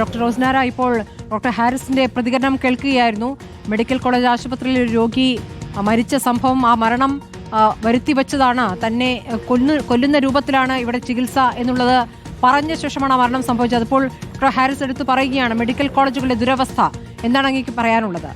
Doctor Rosnara ഇപ്പോൾ doctor ഹാരിസിന്റെ പ്രതികരണം കേൾക്കുകയായിരുന്നു. Medical college ആശുപത്രിയിൽ ഒരു രോഗി മരിച്ച സംഭവം ആ മരണം വരുത്തിവെച്ചതാണ് തന്നെ കൊന്നു കൊല്ലുന്ന രൂപത്തിലാണ് ഇവിടെ ചികിത്സ എന്നുള്ളത് പറഞ്ഞ ശേഷമാണ് ആ മരണം സംഭവിച്ചത്. അപ്പോൾ ഡോക്ടർ ഹാരിസ് എടുത്തു പറയുകയാണ് മെഡിക്കൽ കോളേജുകളുടെ ദുരവസ്ഥ എന്താണ് അങ്ങേക്ക് പറയാനുള്ളത്.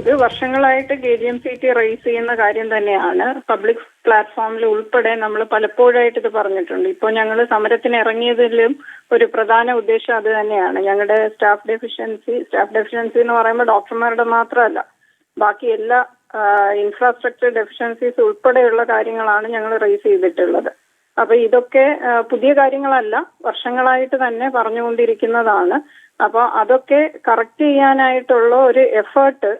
ഇത് വർഷങ്ങളായിട്ട് K G M C T raise ചെയ്യുന്ന കാര്യം തന്നെയാണ്. പബ്ലിക് പ്ലാറ്റ്ഫോമിൽ ഉൾപ്പെടെ നമ്മൾ പലപ്പോഴായിട്ട് ഇത് പറഞ്ഞിട്ടുണ്ട്. ഇപ്പോൾ ഞങ്ങൾ സമരത്തിന് ഇറങ്ങിയതിലും ഒരു പ്രധാന ഉദ്ദേശം അത് തന്നെയാണ്. ഞങ്ങളുടെ സ്റ്റാഫ് ഡെഫിഷ്യൻസി സ്റ്റാഫ് ഡെഫിഷ്യൻസി എന്ന് പറയുമ്പോൾ ഡോക്ടർമാരുടെ മാത്രമല്ല ബാക്കി എല്ലാ ഇൻഫ്രാസ്ട്രക്ചർ ഡെഫിഷ്യൻസീസ് ഉൾപ്പെടെയുള്ള കാര്യങ്ങളാണ് ഞങ്ങൾ റേസ് ചെയ്തിട്ടുള്ളത്. അപ്പൊ ഇതൊക്കെ പുതിയ കാര്യങ്ങളല്ല വർഷങ്ങളായിട്ട് തന്നെ പറഞ്ഞുകൊണ്ടിരിക്കുന്നതാണ്. അപ്പൊ അതൊക്കെ കറക്റ്റ് ചെയ്യാനായിട്ടുള്ള ഒരു എഫേർട്ട്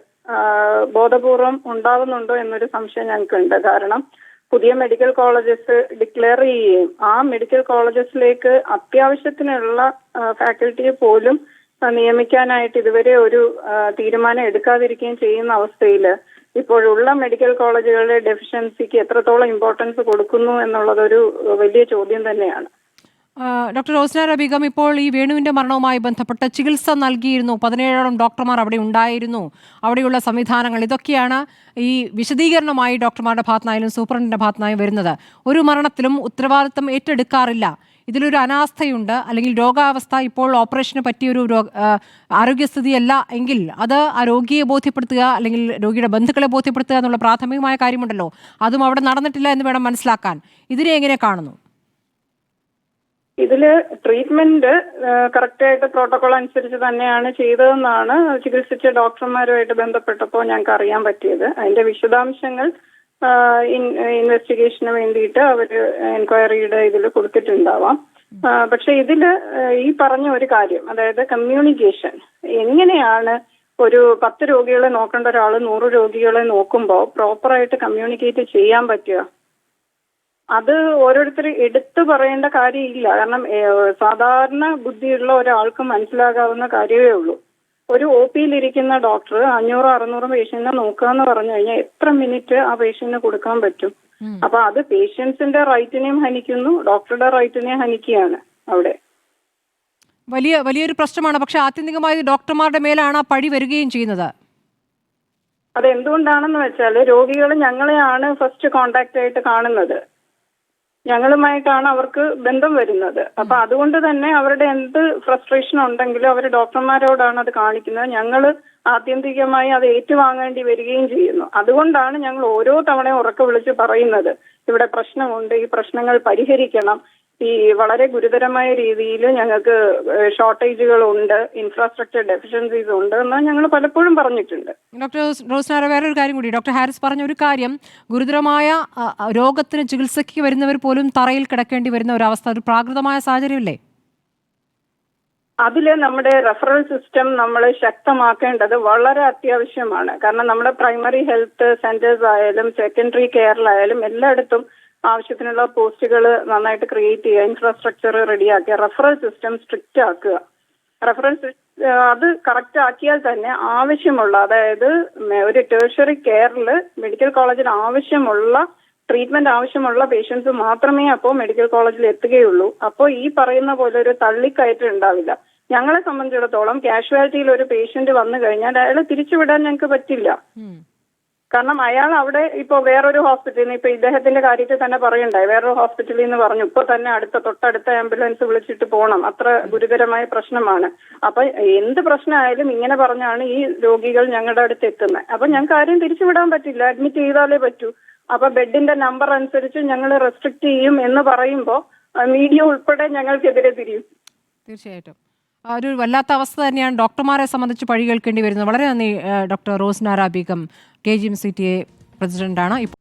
ബോധപൂർവം ഉണ്ടാവുന്നുണ്ടോ എന്നൊരു സംശയം ഞങ്ങൾക്കുണ്ട്. കാരണം പുതിയ മെഡിക്കൽ കോളേജസ് ഡിക്ലെയർ ചെയ്യുകയും ആ മെഡിക്കൽ കോളേജസിലേക്ക് അത്യാവശ്യത്തിനുള്ള ഫാക്കൽറ്റിയെ പോലും നിയമിക്കാനായിട്ട് ഇതുവരെ ഒരു തീരുമാനം എടുക്കാതിരിക്കുകയും ചെയ്യുന്ന അവസ്ഥയിൽ ഇപ്പോഴുള്ള മെഡിക്കൽ കോളേജുകളുടെ ഡെഫിഷ്യൻസിക്ക് എത്രത്തോളം ഇമ്പോർട്ടൻസ് കൊടുക്കുന്നു എന്നുള്ളതൊരു വലിയ ചോദ്യം തന്നെയാണ്. ഡോക്ടർ റോസ്ന റബീഗം ഇപ്പോൾ ഈ വേണുവിന്റെ മരണവുമായി ബന്ധപ്പെട്ട ചികിത്സ നൽകിയിരുന്നു. പതിനേഴോളം ഡോക്ടർമാർ അവിടെ ഉണ്ടായിരുന്നു. അവിടെയുള്ള സംവിധാനങ്ങൾ ഇതൊക്കെയാണ് ഈ വിശദീകരണമായി ഡോക്ടർമാരുടെ ഭാഗത്തുനിന്നായാലും സൂപ്രണ്ടിന്റെ ഭാഗത്തുനിന്നായും വരുന്നത്. ഒരു മരണത്തിലും ഉത്തരവാദിത്തം ഏറ്റെടുക്കാറില്ല. ഇതിലൊരു അനാസ്ഥയുണ്ട്. അല്ലെങ്കിൽ രോഗാവസ്ഥ ഇപ്പോൾ ഓപ്പറേഷന് പറ്റിയൊരു ആരോഗ്യസ്ഥിതിയല്ല എങ്കിൽ അത് ആ രോഗിയെ ബോധ്യപ്പെടുത്തുക അല്ലെങ്കിൽ രോഗിയുടെ ബന്ധുക്കളെ ബോധ്യപ്പെടുത്തുക എന്നുള്ള പ്രാഥമികമായ കാര്യമുണ്ടല്ലോ. അതും അവിടെ നടന്നിട്ടില്ല എന്ന് വേണം മനസ്സിലാക്കാൻ. ഇതിനെ എങ്ങനെ കാണുന്നു? ഇതിൽ ട്രീറ്റ്മെന്റ് കറക്റ്റായിട്ട് പ്രോട്ടോകോൾ അനുസരിച്ച് തന്നെയാണ് ചെയ്തതെന്നാണ് ചികിത്സിച്ച ഡോക്ടർമാരുമായിട്ട് ബന്ധപ്പെട്ടപ്പോൾ ഞങ്ങൾക്ക് അറിയാൻ പറ്റിയത്. അതിന്റെ വിശദാംശങ്ങൾ ഇൻവെസ്റ്റിഗേഷന് വേണ്ടിയിട്ട് അവർ എൻക്വയറിയുടെ ഇതിൽ കൊടുത്തിട്ടുണ്ടാവാം. പക്ഷെ ഇതിൽ ഈ പറഞ്ഞ ഒരു കാര്യം അതായത് കമ്മ്യൂണിക്കേഷൻ എങ്ങനെയാണ് ഒരു പത്ത് രോഗികളെ നോക്കേണ്ട ഒരാൾ നൂറ് രോഗികളെ നോക്കുമ്പോൾ പ്രോപ്പറായിട്ട് കമ്മ്യൂണിക്കേറ്റ് ചെയ്യാൻ പറ്റുക? അത് ഓരോരുത്തർ എടുത്തു പറയേണ്ട കാര്യമില്ല. കാരണം സാധാരണ ബുദ്ധിയുള്ള ഒരാൾക്ക് മനസ്സിലാകാവുന്ന കാര്യമേ ഉള്ളൂ. ഒരു ഒ പിയിലിരിക്കുന്ന ഡോക്ടർ അഞ്ഞൂറ് അറുന്നൂറ് പേഷ്യന്റിനെ നോക്കുക എന്ന് പറഞ്ഞു കഴിഞ്ഞാൽ എത്ര മിനിറ്റ് ആ പേഷ്യന്റിന് കൊടുക്കാൻ പറ്റും? അപ്പൊ അത് പേഷ്യൻസിന്റെ റൈറ്റിനെയും ഹനിക്കുന്നു ഡോക്ടറുടെ റൈറ്റിനെയും ഹനിക്കുകയാണ് അവിടെ. വലിയ വലിയൊരു പ്രശ്നമാണ്. പക്ഷെ ആത്യന്തികമായി ഡോക്ടർമാരുടെ മേലാണ് ആ പഴി വരികയും ചെയ്യുന്നത്. അതെന്തുകൊണ്ടാണെന്ന് വെച്ചാൽ രോഗികൾ ഞങ്ങളെയാണ് ഫസ്റ്റ് കോണ്ടാക്ട് ആയിട്ട് കാണുന്നത്. ഞങ്ങളുമായിട്ടാണ് അവർക്ക് ബന്ധം വരുന്നത്. അപ്പൊ അതുകൊണ്ട് തന്നെ അവരുടെ എന്ത് ഫ്രസ്ട്രേഷൻ ഉണ്ടെങ്കിലും അവർ ഡോക്ടർമാരോടാണ് അത് കാണിക്കുന്നത്. ഞങ്ങൾ ആത്യന്തികമായി അത് ഏറ്റുവാങ്ങേണ്ടി വരികയും ചെയ്യുന്നു. അതുകൊണ്ടാണ് ഞങ്ങൾ ഓരോ തവണയും ഉറക്കെ വിളിച്ച് പറയുന്നത്. ഇവിടെ പ്രശ്നമുണ്ട് ഈ പ്രശ്നങ്ങൾ പരിഹരിക്കണം. ഈ വളരെ ഗുരുതരമായ രീതിയിൽ ഞങ്ങൾക്ക് ഷോർട്ടേജുകൾ ഉണ്ട് ഇൻഫ്രാസ്ട്രക്ചർ ഡെഫിഷ്യൻസീസ് ഉണ്ട് എന്ന് ഞങ്ങൾ പലപ്പോഴും പറഞ്ഞിട്ടുണ്ട്. ഡോക്ടർ റോസ്നാര വേറൊരു കാര്യം കൂടി. ഡോക്ടർ ഹാരിസ് പറഞ്ഞ ഒരു കാര്യം ഗുരുതരമായ രോഗത്തിന് ചികിത്സയ്ക്ക് വരുന്നവർ പോലും തറയിൽ കിടക്കേണ്ടി വരുന്ന ഒരു അവസ്ഥ ഒരു പ്രാകൃതമായ സാഹചര്യമല്ലേ? അതിൽ നമ്മുടെ റെഫറൽ സിസ്റ്റം നമ്മൾ ശക്തമാക്കേണ്ടത് വളരെ അത്യാവശ്യമാണ്. കാരണം നമ്മുടെ പ്രൈമറി ഹെൽത്ത് സെന്റേഴ്സ് ആയാലും സെക്കൻഡറി കെയറിലായാലും എല്ലായിടത്തും ആവശ്യത്തിനുള്ള പോസ്റ്റുകൾ നന്നായിട്ട് ക്രിയേറ്റ് ചെയ്യുക ഇൻഫ്രാസ്ട്രക്ചർ റെഡിയാക്കുക റെഫറൽ സിസ്റ്റം സ്ട്രിക്റ്റ് ആക്കുക. റെഫറൽ അത് കറക്റ്റ് ആക്കിയാൽ തന്നെ ആവശ്യമുള്ള അതായത് ഒരു ടേഴ്ഷറി കെയറിൽ മെഡിക്കൽ കോളേജിൽ ആവശ്യമുള്ള ട്രീറ്റ്മെന്റ് ആവശ്യമുള്ള പേഷ്യൻസ് മാത്രമേ അപ്പോൾ മെഡിക്കൽ കോളേജിൽ എത്തുകയുള്ളൂ. അപ്പോൾ ഈ പറയുന്ന പോലെ ഒരു തള്ളിക്കയറ്റം ഉണ്ടാവില്ല. ഞങ്ങളെ സംബന്ധിച്ചിടത്തോളം കാഷ്വാലിറ്റിയിൽ ഒരു പേഷ്യന്റ് വന്നു കഴിഞ്ഞാൽ അയാളെ തിരിച്ചുവിടാൻ ഞങ്ങൾക്ക് പറ്റില്ല. കാരണം അയാൾ അവിടെ ഇപ്പൊ വേറൊരു ഹോസ്പിറ്റലിൽ നിന്ന് ഇപ്പൊ ഇദ്ദേഹത്തിന്റെ കാര്യത്തിൽ തന്നെ പറയണ്ടായി. വേറൊരു ഹോസ്പിറ്റലിൽ നിന്ന് പറഞ്ഞു ഇപ്പൊ തന്നെ അടുത്ത തൊട്ടടുത്ത ആംബുലൻസ് വിളിച്ചിട്ട് പോകണം അത്ര ഗുരുതരമായ പ്രശ്നമാണ്. അപ്പൊ എന്ത് പ്രശ്നമായാലും ഇങ്ങനെ പറഞ്ഞാണ് ഈ രോഗികൾ ഞങ്ങളുടെ അടുത്ത് എത്തുന്നത് അപ്പൊ ഞങ്ങൾക്ക് ആരെയും തിരിച്ചുവിടാൻ പറ്റില്ല. അഡ്മിറ്റ് ചെയ്താലേ പറ്റൂ. അപ്പൊ ബെഡിന്റെ നമ്പർ അനുസരിച്ച് ഞങ്ങൾ റെസ്ട്രിക്ട് ചെയ്യും എന്ന് പറയുമ്പോൾ മീഡിയ ഉൾപ്പെടെ ഞങ്ങൾക്കെതിരെ തിരിയും. തീർച്ചയായിട്ടും. ഒരു വല്ലാത്ത അവസ്ഥ തന്നെയാണ് ഡോക്ടർമാരെ സംബന്ധിച്ച് പഴി കേൾക്കേണ്ടി വരുന്നത്. വളരെ നന്ദി doctor Rosnara Begum K G M C T A പ്രസിഡന്റാണ്. ഇപ്പോൾ